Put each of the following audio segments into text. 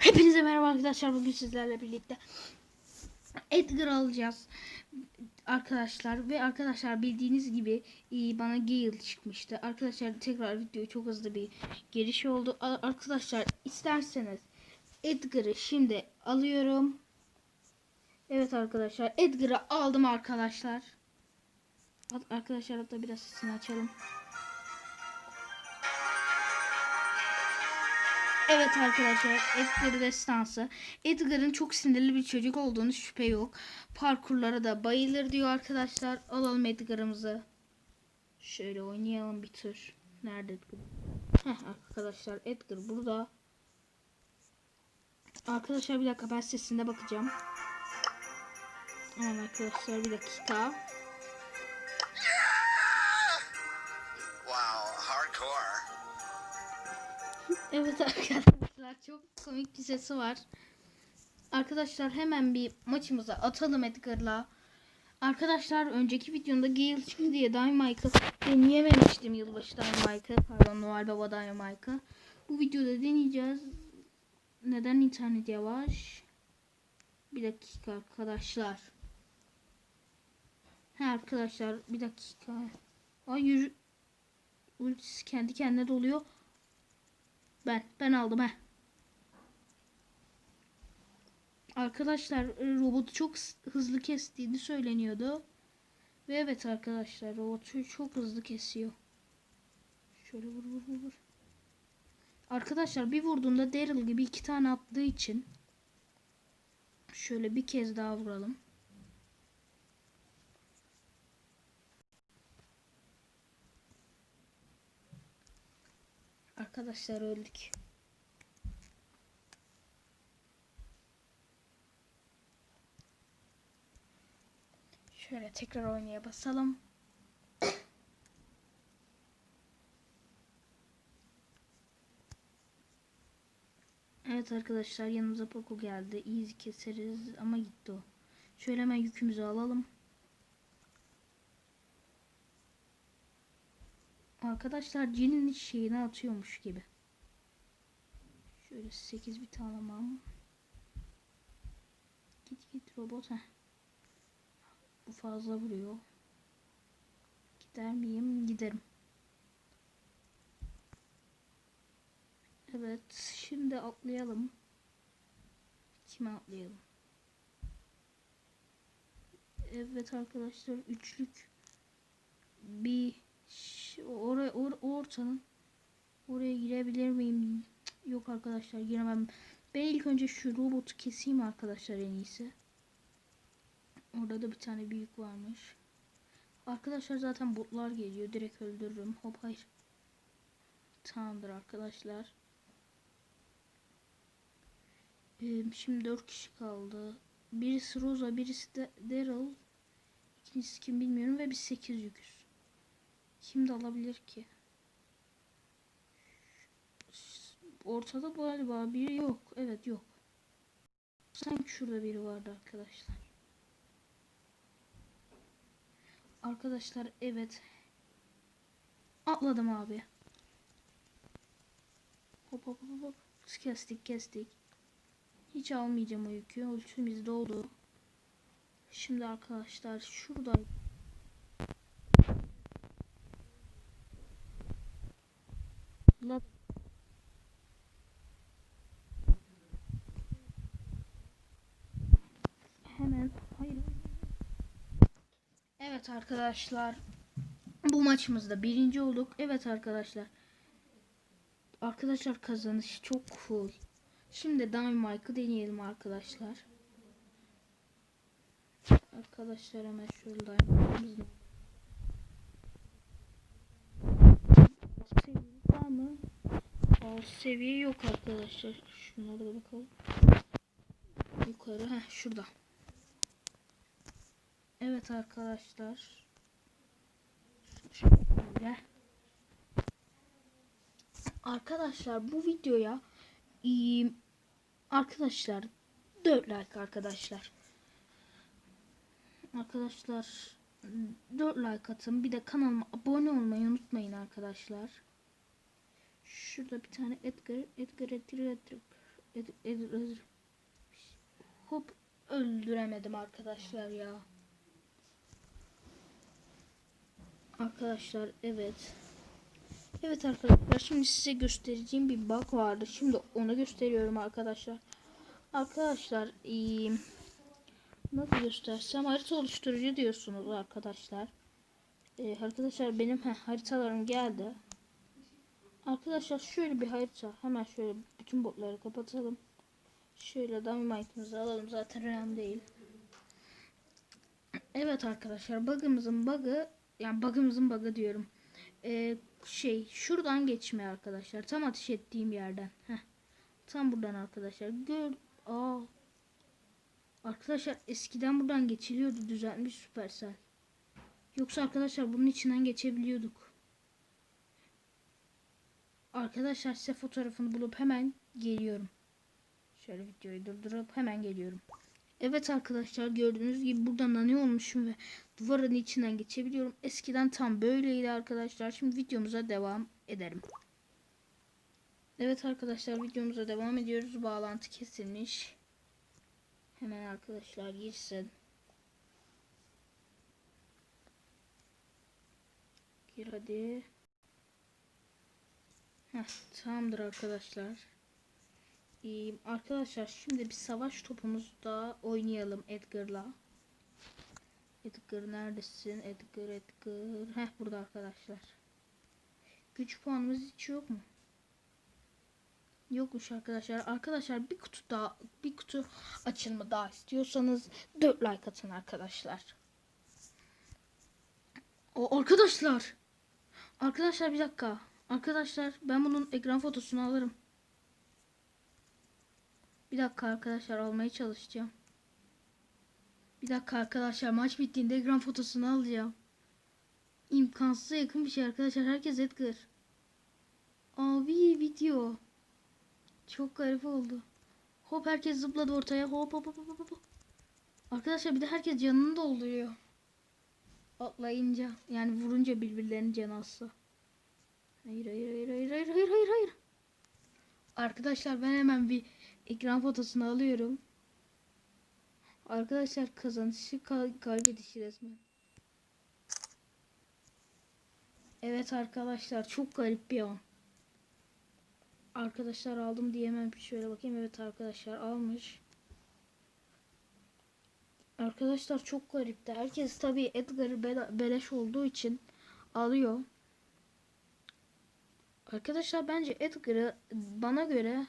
Hepinize merhaba arkadaşlar. Bugün sizlerle birlikte Edgar alacağız. Arkadaşlar ve arkadaşlar bildiğiniz gibi e, bana Gale çıkmıştı. Arkadaşlar tekrar video çok hızlı bir giriş oldu. Arkadaşlar isterseniz Edgar'ı şimdi alıyorum. Evet arkadaşlar Edgar'ı aldım arkadaşlar. Arkadaşlar hatta biraz sesini açalım. Evet arkadaşlar Edgar destansı. Edgar'ın çok sinirli bir çocuk olduğunu şüphe yok. Parkurlara da bayılır diyor arkadaşlar. Alalım Edgar'ımızı. Şöyle oynayalım bir tur. Nerede Edgar? Heh arkadaşlar Edgar burada. Arkadaşlar bir dakika ben sesine bakacağım. Tamam arkadaşlar bir dakika. Evet arkadaşlar çok komik bir sesi var. Arkadaşlar hemen bir maçımıza atalım Edgar'la. Arkadaşlar önceki videomda Gale çıktı diye Dynamite'ı deneyememiştim yılbaşı Dynamite'ı. Pardon Noel Baba Dynamite'ı. Bu videoda deneyeceğiz. Neden internet yavaş? Bir dakika arkadaşlar. He arkadaşlar bir dakika. Ay yürü. Ultisi kendi kendine doluyor. Ben ben aldım he. Arkadaşlar e, robotu çok hızlı kestiğini söyleniyordu. Ve evet arkadaşlar robotu çok hızlı kesiyor. Şöyle vur vur vur. Arkadaşlar bir vurduğunda Daryl gibi iki tane attığı için şöyle bir kez daha vuralım. Arkadaşlar öldük. Şöyle tekrar oynaya basalım. Evet arkadaşlar yanımıza Poco geldi. Easy keseriz ama gitti o. Şöyle hemen yükümüzü alalım. Arkadaşlar cinin şeyini atıyormuş gibi. Şöyle 8 bit alamam. Git git robot heh. Bu fazla vuruyor. Gider miyim? Giderim. Evet. Şimdi atlayalım. Kime atlayalım? Evet arkadaşlar. Üçlük. Bir oraya or, o ortanın oraya girebilir miyim? Yok arkadaşlar giremem. Ben ilk önce şu robotu keseyim arkadaşlar en iyisi. Orada da bir tane büyük varmış. Arkadaşlar zaten botlar geliyor. Direkt öldürürüm. Hop hayır. Tamamdır arkadaşlar. Şimdi 4 kişi kaldı. Birisi Rosa, birisi de Daryl. İkincisi kim bilmiyorum ve biz 8 yüküz. Kim de alabilir ki? Ortada galiba biri yok. Evet yok. Sanki şurada biri vardı arkadaşlar. Arkadaşlar evet. Atladım abi. Hop hop hop hop. Kestik kestik. Hiç almayacağım o yükü. Ultimiz doldu. Şimdi arkadaşlar şurada La- Hemen hayır. Evet arkadaşlar. Bu maçımızda birinci olduk. Evet arkadaşlar. Arkadaşlar kazanış çok full. Şimdi Dynamite'ı deneyelim arkadaşlar. Arkadaşlar hemen şurada. Seviye var mı? Alt seviye yok arkadaşlar. Şunlara da bakalım. Yukarı. Heh şurada. Evet arkadaşlar. Şöyle. Arkadaşlar bu videoya arkadaşlar 4 like arkadaşlar. Arkadaşlar 4 like atın. Bir de kanalıma abone olmayı unutmayın arkadaşlar. Şurada bir tane Edgar, Edgar, Edgar, Edgar. Ed, Ed, Ed- Hop öldüremedim arkadaşlar ya. Arkadaşlar evet. Evet arkadaşlar şimdi size göstereceğim bir bug vardı. Şimdi onu gösteriyorum arkadaşlar. Arkadaşlar eee, nasıl göstersem harita oluşturucu diyorsunuz arkadaşlar. Ee, arkadaşlar benim heh, haritalarım geldi. Arkadaşlar şöyle bir harita. Hemen şöyle bütün botları kapatalım. Şöyle dynamite'ımızı alalım. Zaten önemli değil. Evet arkadaşlar bug'ımızın bug'ı yani bug'ımızın bug'ı diyorum. Ee, şey şuradan geçme arkadaşlar. Tam ateş ettiğim yerden. Heh. Tam buradan arkadaşlar. Gör. Aa. Arkadaşlar eskiden buradan geçiliyordu. Düzeltmiş Supercell. Yoksa arkadaşlar bunun içinden geçebiliyorduk. Arkadaşlar size fotoğrafını bulup hemen geliyorum. Şöyle videoyu durdurup hemen geliyorum. Evet arkadaşlar gördüğünüz gibi buradan da ne olmuşum ve duvarın içinden geçebiliyorum. Eskiden tam böyleydi arkadaşlar. Şimdi videomuza devam edelim. Evet arkadaşlar videomuza devam ediyoruz. Bağlantı kesilmiş. Hemen arkadaşlar girsin. Gir hadi. Heh, tamamdır arkadaşlar. İyiyim. Arkadaşlar şimdi bir savaş topumuzda oynayalım Edgar'la. Edgar neredesin? Edgar, Edgar. Heh burada arkadaşlar. Güç puanımız hiç yok mu? Yokmuş arkadaşlar. Arkadaşlar bir kutu daha bir kutu açılma daha istiyorsanız 4 like atın arkadaşlar. O arkadaşlar. Arkadaşlar bir dakika. Arkadaşlar ben bunun ekran fotosunu alırım. Bir dakika arkadaşlar almaya çalışacağım. Bir dakika arkadaşlar maç bittiğinde ekran fotosunu alacağım. İmkansıza yakın bir şey arkadaşlar. Herkes Edgar. Abi video. Çok garip oldu. Hop herkes zıpladı ortaya. Hop hop hop hop hop. Arkadaşlar bir de herkes canını dolduruyor. Atlayınca yani vurunca birbirlerinin canı alsa. Hayır hayır hayır hayır hayır hayır hayır. Arkadaşlar ben hemen bir ekran fotosunu alıyorum. Arkadaşlar kazanışı kay kaybedişi resmen. Evet arkadaşlar çok garip bir an. Arkadaşlar aldım diyemem. Şöyle bakayım. Evet arkadaşlar almış. Arkadaşlar çok garipti. Herkes tabii Edgar'ı bele beleş olduğu için alıyor. Arkadaşlar bence Edgar'ı bana göre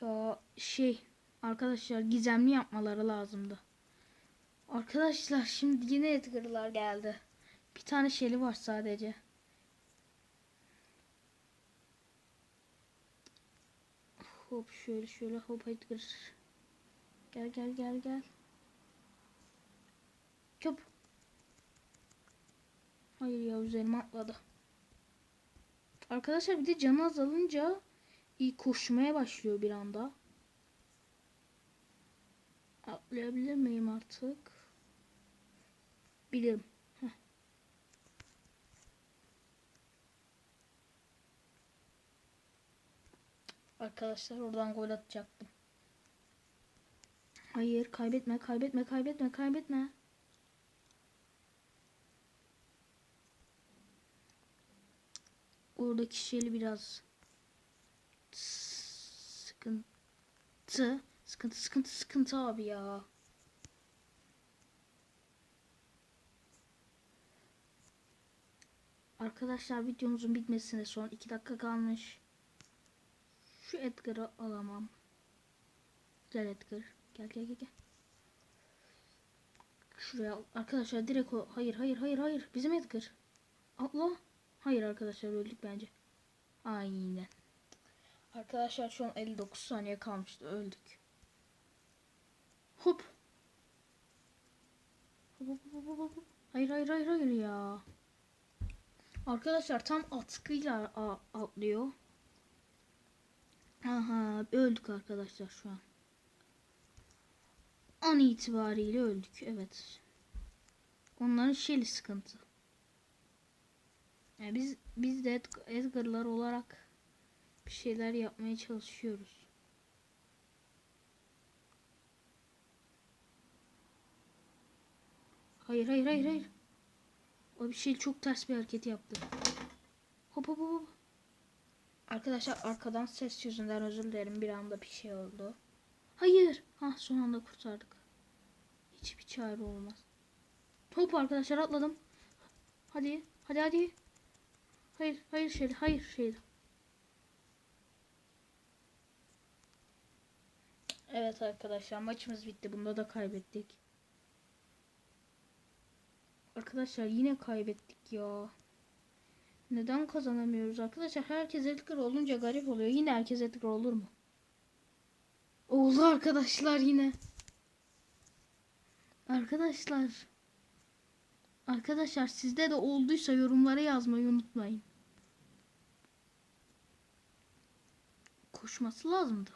ya şey arkadaşlar gizemli yapmaları lazımdı. Arkadaşlar şimdi yine Edgar'lar geldi. Bir tane Shelly var sadece. Hop şöyle şöyle hop Edgar. Gel gel gel gel. Köp. Hayır ya üzerime atladı. Arkadaşlar bir de canı azalınca koşmaya başlıyor bir anda. Atlayabilir miyim artık? Bilirim. Heh. Arkadaşlar oradan gol atacaktım. Hayır kaybetme kaybetme kaybetme kaybetme. Oradaki şeyli biraz sıkıntı sıkıntı sıkıntı sıkıntı abi ya. Arkadaşlar videomuzun bitmesine son 2 dakika kalmış. Şu Edgar'ı alamam. Gel Edgar. Gel gel gel gel. Şuraya. Arkadaşlar direkt o. Hayır hayır hayır hayır. Bizim Edgar. Atla. Hayır arkadaşlar öldük bence. Aynen. Arkadaşlar şu an 59 saniye kalmıştı. Öldük. Hop. Hayır hayır hayır hayır ya. Arkadaşlar tam atkıyla atlıyor. Aha öldük arkadaşlar şu an. An itibariyle öldük. Evet. Onların şeyli sıkıntı. Yani biz biz de Edgar'lar olarak bir şeyler yapmaya çalışıyoruz. Hayır hayır hayır hayır. O bir şey çok ters bir hareket yaptı. Hop hop hop. Arkadaşlar arkadan ses yüzünden özür dilerim. Bir anda bir şey oldu. Hayır. Ha son anda kurtardık. Hiçbir çare olmaz. Hop arkadaşlar atladım. Hadi. Hadi hadi. Hayır hayır şey hayır şey. Evet arkadaşlar maçımız bitti. Bunda da kaybettik. Arkadaşlar yine kaybettik ya. Neden kazanamıyoruz arkadaşlar? Herkes Edgar olunca garip oluyor. Yine herkes Edgar olur mu? Oldu arkadaşlar yine. Arkadaşlar. Arkadaşlar sizde de olduysa yorumlara yazmayı unutmayın. Koşması lazımdı.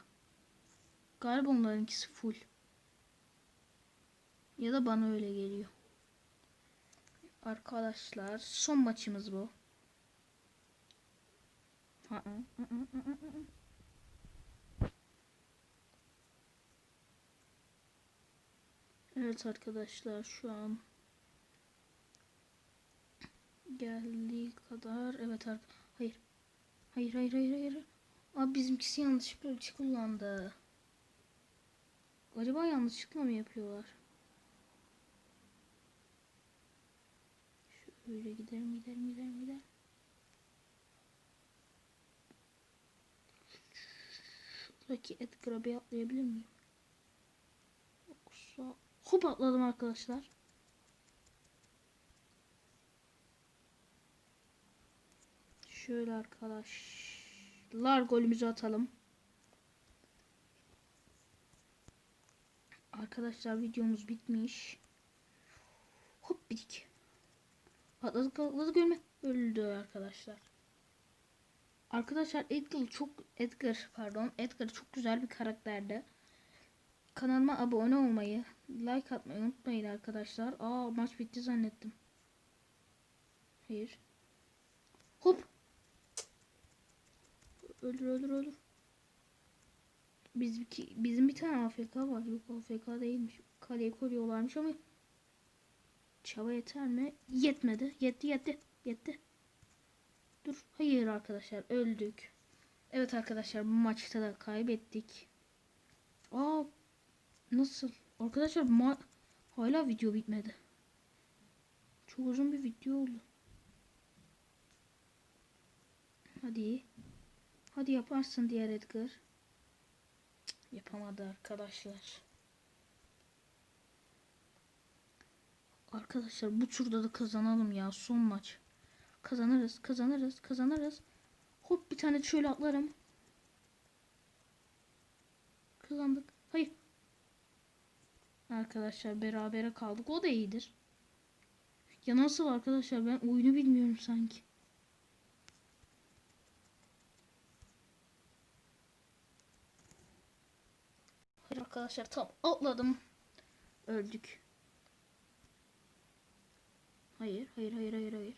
Galiba onlarınkisi full. Ya da bana öyle geliyor. Arkadaşlar son maçımız bu. Evet arkadaşlar şu an geldiği kadar evet hayır hayır hayır hayır hayır abi bizimkisi yanlışlıkla üç kullandı. Acaba yanlışlıkla mı yapıyorlar? Şöyle gidelim gidelim gidelim gidelim şuradaki Edgar'a bir atlayabilir miyim? Yoksa hop atladım arkadaşlar. Şöyle arkadaşlar golümüzü atalım. Arkadaşlar videomuz bitmiş. Hop bitik. Atladık atladık ölme. Öldü arkadaşlar. Arkadaşlar Edgar çok Edgar pardon Edgar çok güzel bir karakterdi. Kanalıma abone olmayı, like atmayı unutmayın arkadaşlar. Aa maç bitti zannettim. Hayır. Hop Ölür ölür ölür. Biz, bizim bir tane AFK var. Yok AFK değilmiş. Kaleyi koruyorlarmış ama çaba yeter mi? Yetmedi. Yetti yetti. Yetti. Dur. Hayır arkadaşlar öldük. Evet arkadaşlar maçta da kaybettik. Aa nasıl? Arkadaşlar ma hala video bitmedi. Çok uzun bir video oldu. Hadi. Hadi yaparsın diğer Edgar. Cık, yapamadı arkadaşlar. Arkadaşlar bu turda da kazanalım ya son maç. Kazanırız, kazanırız, kazanırız. Hop bir tane şöyle atlarım. Kazandık. Hayır. Arkadaşlar berabere kaldık. O da iyidir. Ya nasıl arkadaşlar ben oyunu bilmiyorum sanki. Hayır arkadaşlar tam atladım. Öldük. Hayır, hayır, hayır, hayır, hayır.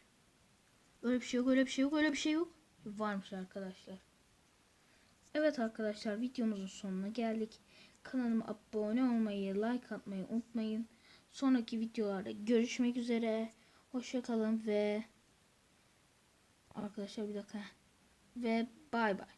Öyle bir şey yok, öyle bir şey yok, öyle bir şey yok. Varmış arkadaşlar. Evet arkadaşlar videomuzun sonuna geldik. Kanalıma abone olmayı, like atmayı unutmayın. Sonraki videolarda görüşmek üzere. Hoşçakalın ve arkadaşlar bir dakika. Ve bay bay.